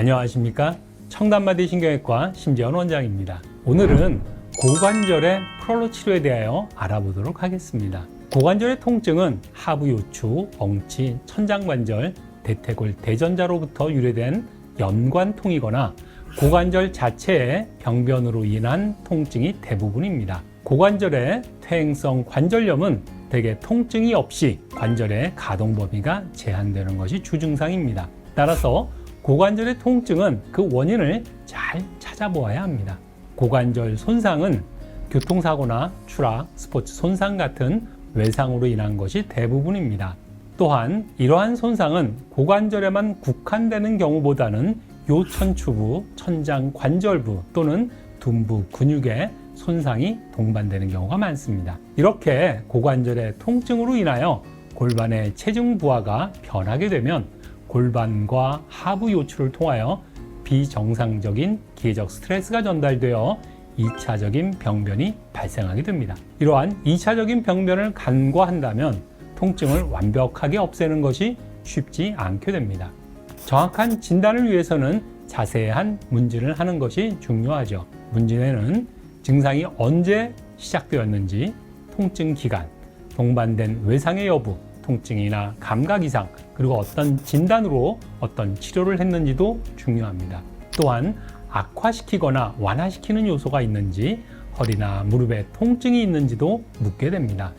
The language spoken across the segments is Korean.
안녕하십니까 청담마디 신경외과 심재원 원장입니다 오늘은 고관절의 프롤로 치료에 대하여 알아보도록 하겠습니다 고관절의 통증은 하부 요추, 엉치, 천장관절, 대퇴골, 대전자로부터 유래된 연관통이거나 고관절 자체의 병변으로 인한 통증이 대부분입니다. 고관절의 퇴행성 관절염은 대개 통증이 없이 관절의 가동 범위가 제한되는 것이 주증상입니다. 따라서 고관절의 통증은 그 원인을 잘 찾아보아야 합니다. 고관절 손상은 교통사고나 추락, 스포츠 손상 같은 외상으로 인한 것이 대부분입니다. 또한 이러한 손상은 고관절에만 국한되는 경우보다는 요천추부, 천장 관절부 또는 둔부 근육에 손상이 동반되는 경우가 많습니다. 이렇게 고관절의 통증으로 인하여 골반의 체중 부하가 변하게 되면 골반과 하부 요추를 통하여 비정상적인 기계적 스트레스가 전달되어 2차적인 병변이 발생하게 됩니다. 이러한 2차적인 병변을 간과한다면 통증을 완벽하게 없애는 것이 쉽지 않게 됩니다. 정확한 진단을 위해서는 자세한 문진을 하는 것이 중요하죠. 문진에는 증상이 언제 시작되었는지, 통증 기간, 동반된 외상의 여부, 통증이나 감각 이상, 그리고 어떤 진단으로 어떤 치료를 했는지도 중요합니다. 또한 악화시키거나 완화시키는 요소가 있는지, 허리나 무릎에 통증이 있는지도 묻게 됩니다.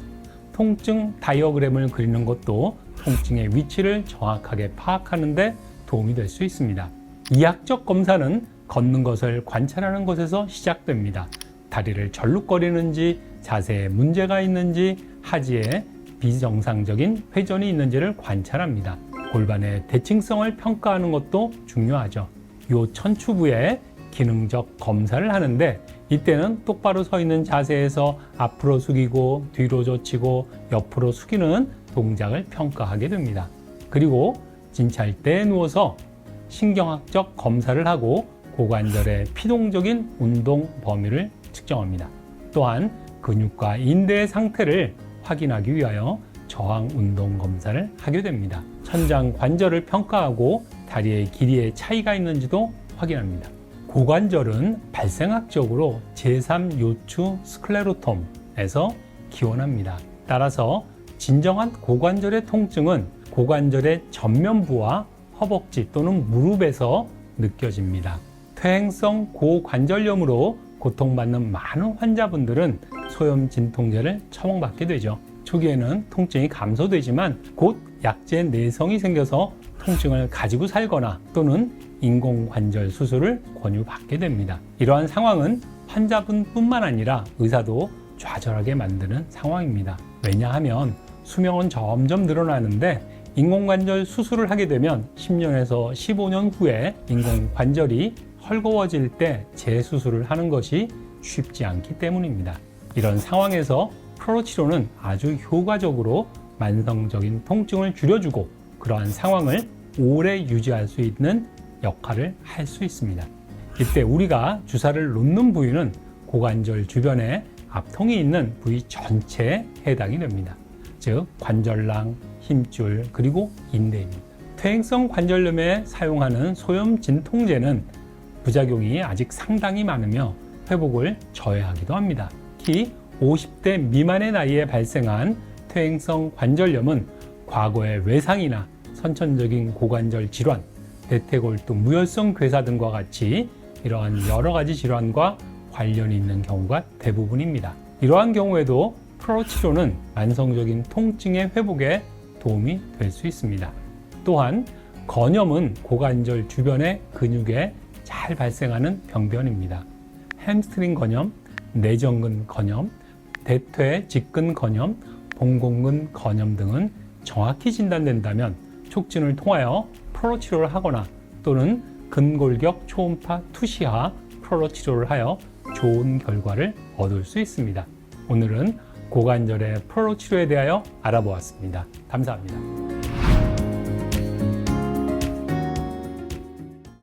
통증 다이어그램을 그리는 것도 통증의 위치를 정확하게 파악하는데 도움이 될 수 있습니다. 이학적 검사는 걷는 것을 관찰하는 것에서 시작됩니다. 다리를 절룩거리는지, 자세에 문제가 있는지, 하지에 비정상적인 회전이 있는지를 관찰합니다. 골반의 대칭성을 평가하는 것도 중요하죠. 요 천추부에 기능적 검사를 하는데 이때는 똑바로 서 있는 자세에서 앞으로 숙이고 뒤로 젖히고 옆으로 숙이는 동작을 평가하게 됩니다. 그리고 진찰대에 누워서 신경학적 검사를 하고 고관절의 피동적인 운동 범위를 측정합니다. 또한 근육과 인대의 상태를 확인하기 위하여 저항 운동 검사를 하게 됩니다. 천장 관절을 평가하고 다리의 길이의 차이가 있는지도 확인합니다. 고관절은 발생학적으로 제3 요추 스클레로톰에서 기원합니다. 따라서 진정한 고관절의 통증은 고관절의 전면부와 허벅지 또는 무릎에서 느껴집니다. 퇴행성 고관절염으로 고통받는 많은 환자분들은 소염 진통제를 처방받게 되죠. 초기에는 통증이 감소되지만 곧 약제 내성이 생겨서 통증을 가지고 살거나 또는 인공관절 수술을 권유받게 됩니다. 이러한 상황은 환자분뿐만 아니라 의사도 좌절하게 만드는 상황입니다. 왜냐하면 수명은 점점 늘어나는데 인공관절 수술을 하게 되면 10년에서 15년 후에 인공관절이 헐거워질 때 재수술을 하는 것이 쉽지 않기 때문입니다. 이런 상황에서 프로 치료는 아주 효과적으로 만성적인 통증을 줄여주고 그러한 상황을 오래 유지할 수 있는 역할을 할 수 있습니다. 이때 우리가 주사를 놓는 부위는 고관절 주변에 앞통이 있는 부위 전체에 해당이 됩니다. 즉 관절낭, 힘줄 그리고 인대입니다. 퇴행성 관절염에 사용하는 소염 진통제는 부작용이 아직 상당히 많으며 회복을 저해하기도 합니다. 특히 50대 미만의 나이에 발생한 퇴행성 관절염은 과거의 외상이나 선천적인 고관절 질환, 대퇴골두 무혈성 괴사 등과 같이 이러한 여러 가지 질환과 관련이 있는 경우가 대부분입니다. 이러한 경우에도 프로 치료는 만성적인 통증의 회복에 도움이 될 수 있습니다. 또한 건염은 고관절 주변의 근육에 잘 발생하는 병변입니다. 햄스트링 건염, 내전근 건염, 대퇴 직근 건염, 봉공근 건염 등은 정확히 진단된다면 촉진을 통하여 프로 치료를 하거나 또는 근골격 초음파 투시하 프로 치료를 하여 좋은 결과를 얻을 수 있습니다. 오늘은 고관절의 프로 치료에 대하여 알아보았습니다. 감사합니다.